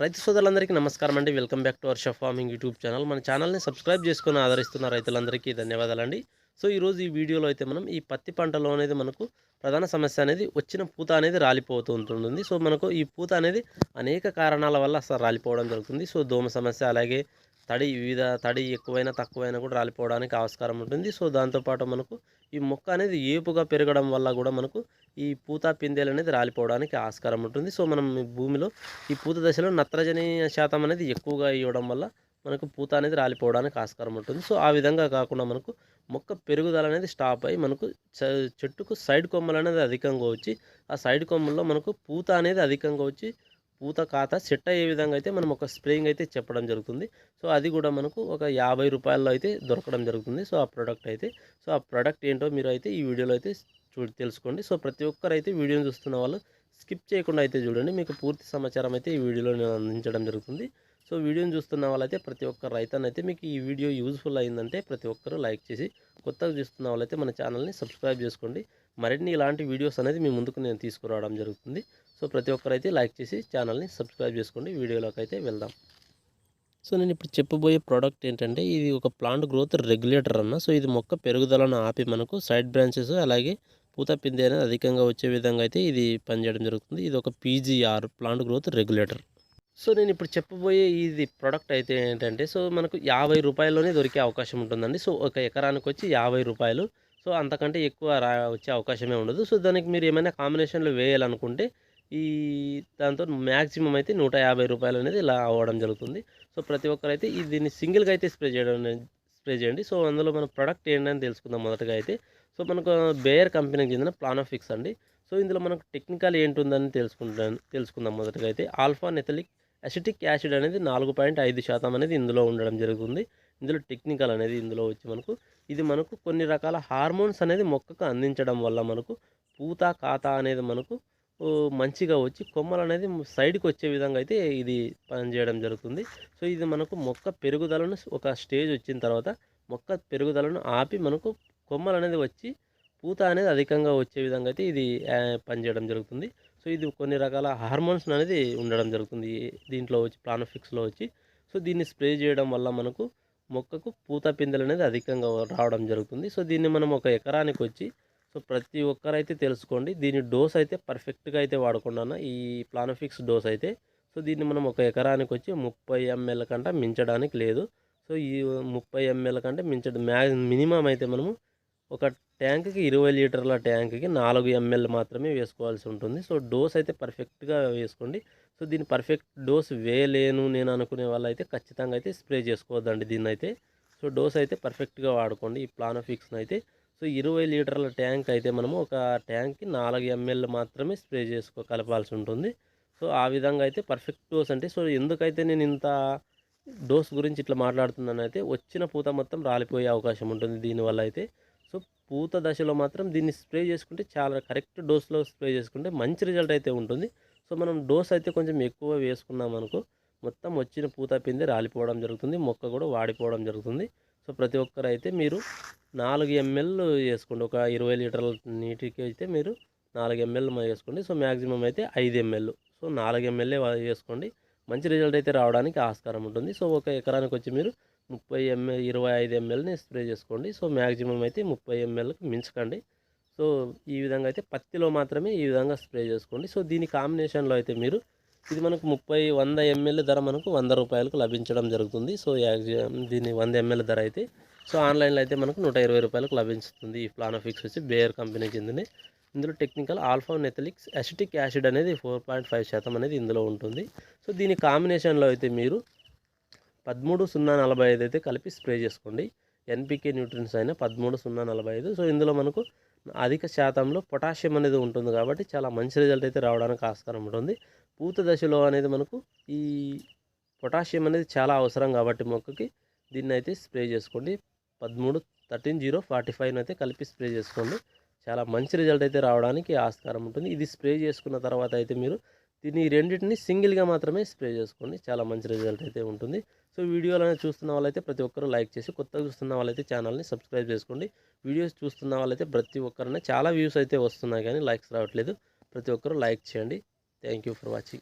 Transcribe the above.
రైతు సోదరులందరికీ నమస్కారం అండి. Welcome back to Varsha farming YouTube channel. మన ఛానల్ని సబ్స్క్రైబ్ చేసుకుని ఆదరిస్తున్న రైతులందరికీ ధన్యవాదాలండి. సో ఈరోజు ఈ వీడియోలో అయితే మనం ఈ పత్తి పంటలో అనేది మనకు ప్రధాన సమస్య అనేది వచ్చిన పూత అనేది రాలిపోతూ ఉంటుంది. సో మనకు ఈ పూత అనేది అనేక కారణాల వల్ల అసలు రాలిపోవడం జరుగుతుంది. సో దోమ సమస్య అలాగే తడి వివిధ తడి ఎక్కువైనా తక్కువైనా కూడా రాలిపోవడానికి ఆస్కారం ఉంటుంది. సో దాంతోపాటు మనకు ఈ మొక్క అనేది ఏపుగా పెరగడం వల్ల కూడా మనకు ఈ పూత పిందెలు అనేది రాలిపోవడానికి ఆస్కారం ఉంటుంది. సో మనం భూమిలో ఈ పూత దశలో నత్రజని శాతం అనేది ఎక్కువగా ఇవ్వడం వల్ల మనకు పూత అనేది రాలిపోవడానికి ఆస్కారం ఉంటుంది. సో ఆ విధంగా కాకుండా మనకు మొక్క పెరుగుదల అనేది స్టాప్ అయ్యి మనకు చ- చెట్టుకు సైడ్ కొమ్మలు అనేది అధికంగా వచ్చి ఆ సైడ్ కొమ్మల్లో మనకు పూత అనేది అధికంగా వచ్చి పూత కాత సెట్ అయ్యే విధంగా అయితే మనం ఒక స్ప్రేయింగ్ అయితే చెప్పడం జరుగుతుంది. సో అది కూడా మనకు ఒక యాభై రూపాయల్లో అయితే దొరకడం జరుగుతుంది. సో ఆ ప్రోడక్ట్ అయితే. సో ఆ ప్రోడక్ట్ ఏంటో మీరు అయితే ఈ వీడియోలో అయితే చూ తెలుసుకోండి. సో ప్రతి ఒక్కరు అయితే వీడియోని చూస్తున్న వాళ్ళు స్కిప్ చేయకుండా అయితే చూడండి. మీకు పూర్తి సమాచారం అయితే ఈ వీడియోలో నేను అందించడం జరుగుతుంది. సో వీడియోని చూస్తున్న వాళ్ళైతే ప్రతి ఒక్క రైతన్నైతే మీకు ఈ వీడియో యూజ్ఫుల్ అయిందంటే ప్రతి ఒక్కరూ లైక్ చేసి కొత్తగా చూస్తున్న వాళ్ళైతే మన ఛానల్ని సబ్స్క్రైబ్ చేసుకోండి. మరిన్ని ఇలాంటి వీడియోస్ అనేది మీ ముందుకు నేను తీసుకురావడం జరుగుతుంది. సో ప్రతి ఒక్కరైతే లైక్ చేసి ఛానల్ని సబ్స్క్రైబ్ చేసుకోండి. వీడియోలోకి అయితే వెళ్దాం. సో నేను ఇప్పుడు చెప్పబోయే ప్రోడక్ట్ ఏంటంటే ఇది ఒక ప్లాంట్ గ్రోత్ రెగ్యులేటర్ అన్న. సో ఇది మొక్క పెరుగుదలను ఆపి మనకు సైడ్ బ్రాంచెస్ అలాగే పూత పిండి అనేది అధికంగా వచ్చే విధంగా అయితే ఇది పనిచేయడం జరుగుతుంది. ఇది ఒక PGR plant growth regulator. So నేను ఇప్పుడు చెప్పబోయే ఇది ప్రోడక్ట్ అయితే ఏంటంటే సో మనకు యాభై రూపాయల్లోనే దొరికే అవకాశం ఉంటుందండి. సో ఒక ఎకరానికి వచ్చి యాభై రూపాయలు సో అంతకంటే ఎక్కువ రా వచ్చే అవకాశమే ఉండదు. సో దానికి మీరు ఏమైనా కాంబినేషన్లు వేయాలనుకుంటే ఈ దాంతో మ్యాక్సిమం అయితే నూట యాభై రూపాయలు అనేది ఇలా అవ్వడం జరుగుతుంది. సో ప్రతి ఒక్కరైతే ఈ దీన్ని సింగిల్గా అయితే స్ప్రే చేయడం స్ప్రే చేయండి. సో అందులో మన ప్రోడక్ట్ ఏంటని తెలుసుకుందాం మొదటగా అయితే. సో మనకు బేయర్ కంపెనీకి చెందిన ప్లానోఫిక్స్ అండి. సో ఇందులో మనకు టెక్నికల్ ఏంటుందని తెలుసుకుంటాను తెలుసుకుందాం మొదటగా అయితే. ఆల్ఫా నెథలిక్ అసిటిక్ యాసిడ్ అనేది నాలుగు పాయింట్ ఐదు శాతం అనేది ఇందులో ఉండడం జరుగుతుంది. ఇందులో టెక్నికల్ అనేది ఇందులో వచ్చి మనకు ఇది మనకు కొన్ని రకాల హార్మోన్స్ అనేది మొక్కకు అందించడం వల్ల మనకు పూత కాత అనేది మనకు మంచిగా వచ్చి కొమ్మలు అనేది సైడ్కి వచ్చే విధంగా అయితే ఇది పనిచేయడం జరుగుతుంది. సో ఇది మనకు మొక్క పెరుగుదలను ఒక స్టేజ్ వచ్చిన తర్వాత మొక్క పెరుగుదలను ఆపి మనకు కొమ్మలు అనేది వచ్చి పూత అనేది అధికంగా వచ్చే విధంగా అయితే ఇది పనిచేయడం జరుగుతుంది. సో ఇది కొన్ని రకాల హార్మోన్స్ అనేది ఉండడం జరుగుతుంది. దీంట్లో వచ్చి ప్లానోఫిక్స్లో వచ్చి. సో దీన్ని స్ప్రే చేయడం వల్ల మనకు మొక్కకు పూత పిందెలు అనేది అధికంగా రావడం జరుగుతుంది. సో దీన్ని మనం ఒక ఎకరానికి వచ్చి సో ప్రతి ఒక్కరైతే తెలుసుకోండి. దీని డోస్ అయితే పర్ఫెక్ట్గా అయితే వాడకుండా ఈ ప్లానోఫిక్స్ డోస్ అయితే. సో దీన్ని మనం ఒక ఎకరానికి వచ్చి ముప్పై ఎంఎల్ కంటే మించడానికి లేదు. సో ఈ ముప్పై ఎంఎల్ కంటే మించడం మ్యా మినిమం అయితే మనము ఒక ట్యాంక్కి ఇరవై లీటర్ల ట్యాంక్కి నాలుగు ఎంఎల్ మాత్రమే వేసుకోవాల్సి ఉంటుంది. సో డోస్ అయితే పర్ఫెక్ట్గా వేసుకోండి. సో దీని పర్ఫెక్ట్ డోస్ వేయలేను నేను అనుకునే వాళ్ళు అయితే ఖచ్చితంగా అయితే స్ప్రే చేసుకోవద్దండి దీన్ని అయితే సో డోస్ అయితే పర్ఫెక్ట్గా వాడుకోండి. ఈ ప్లానోఫిక్స్ని అయితే సో ఇరవై లీటర్ల ట్యాంక్ అయితే మనము ఒక ట్యాంక్కి నాలుగు ఎంఎల్ మాత్రమే స్ప్రే చేసుకో కలపాల్సి ఉంటుంది. సో ఆ విధంగా అయితే పర్ఫెక్ట్ డోస్ అంటే సో ఎందుకైతే నేను ఇంత డోస్ గురించి ఇట్లా మాట్లాడుతున్నాను అయితే వచ్చిన పూత మొత్తం రాలిపోయే అవకాశం ఉంటుంది దీనివల్ల అయితే. సో పూత దశలో మాత్రం దీన్ని స్ప్రే చేసుకుంటే చాలా కరెక్ట్ డోస్లో స్ప్రే చేసుకుంటే మంచి రిజల్ట్ అయితే ఉంటుంది. సో మనం డోస్ అయితే కొంచెం ఎక్కువ వేసుకున్నాం అనుకో మొత్తం వచ్చిన పూత పిండి రాలిపోవడం జరుగుతుంది మొక్క కూడా వాడిపోవడం జరుగుతుంది. సో ప్రతి ఒక్కరు అయితే మీరు నాలుగు ఎంఎల్ వేసుకోండి. ఒక ఇరవై లీటర్ల నీటికి అయితే మీరు నాలుగు ఎంఎల్ వేసుకోండి. సో మ్యాక్సిమం అయితే ఐదు ఎంఎల్. సో నాలుగు ఎంఎల్ఏ వేసుకోండి. మంచి రిజల్ట్ అయితే రావడానికి ఆస్కారం ఉంటుంది. సో ఒక ఎకరానికి వచ్చి మీరు ముప్పై ఎంఎల్ ఇరవై ఐదు ఎంఎల్ని స్ప్రే చేసుకోండి. సో మ్యాక్సిమం అయితే ముప్పై ఎంఎల్కి మించకండి. సో ఈ విధంగా అయితే పత్తిలో మాత్రమే ఈ విధంగా స్ప్రే చేసుకోండి. సో దీని కాంబినేషన్లో అయితే మీరు ఇది మనకు ముప్పై వంద ఎంఎల్ ధర మనకు వంద రూపాయలకు లభించడం జరుగుతుంది. సో యాక్చువల్ దీని వంద ఎంఎల్ ధర అయితే సో ఆన్లైన్లో అయితే మనకు నూట ఇరవై రూపాయలకు లభిస్తుంది ఈ ప్లానోఫిక్స్ వచ్చి బేయర్ కంపెనీకి చెందింది ఇందులో technical alpha naphthalic acetic acid అనేది ఫోర్ పాయింట్ ఫైవ్ శాతం అనేది ఇందులో ఉంటుంది. సో దీని కాంబినేషన్లో అయితే మీరు పదమూడు సున్నా నలభై ఐదు అయితే కలిపి స్ప్రే చేసుకోండి. ఎన్పికే న్యూట్రియన్స్ అయినా పదమూడు సున్నా నలభై ఐదు. సో ఇందులో మనకు అధిక శాతంలో పొటాషియం అనేది ఉంటుంది కాబట్టి చాలా మంచి రిజల్ట్ అయితే రావడానికి ఆస్కారం ఉంటుంది. పూత దశలో అనేది మనకు ఈ పొటాషియం అనేది చాలా అవసరం కాబట్టి మొక్కకి దీన్ని అయితే స్ప్రే చేసుకోండి. పదమూడు థర్టీన్ జీరో ఫార్టీ ఫైవ్ అయితే కలిపి స్ప్రే చేసుకోండి. చాలా మంచి రిజల్ట్ అయితే రావడానికి ఆస్కారం ఉంటుంది. ఇది స్ప్రే చేసుకున్న తర్వాత అయితే మీరు దీన్ని రెండింటిని సింగిల్గా మాత్రమే స్ప్రే చేసుకోండి. చాలా మంచి రిజల్ట్ అయితే ఉంటుంది. సో వీడియోలు అనేది చూస్తున్న వాళ్ళైతే ప్రతి ఒక్కరూ లైక్ చేసి కొత్తగా చూస్తున్న వాళ్ళైతే ఛానల్ని సబ్స్క్రైబ్ చేసుకోండి. వీడియోస్ చూస్తున్న వాళ్ళైతే ప్రతి ఒక్కరైనా చాలా వ్యూస్ అయితే వస్తున్నాయి కానీ లైక్స్ రావట్లేదు. ప్రతి ఒక్కరు లైక్ చేయండి. Thank you for watching.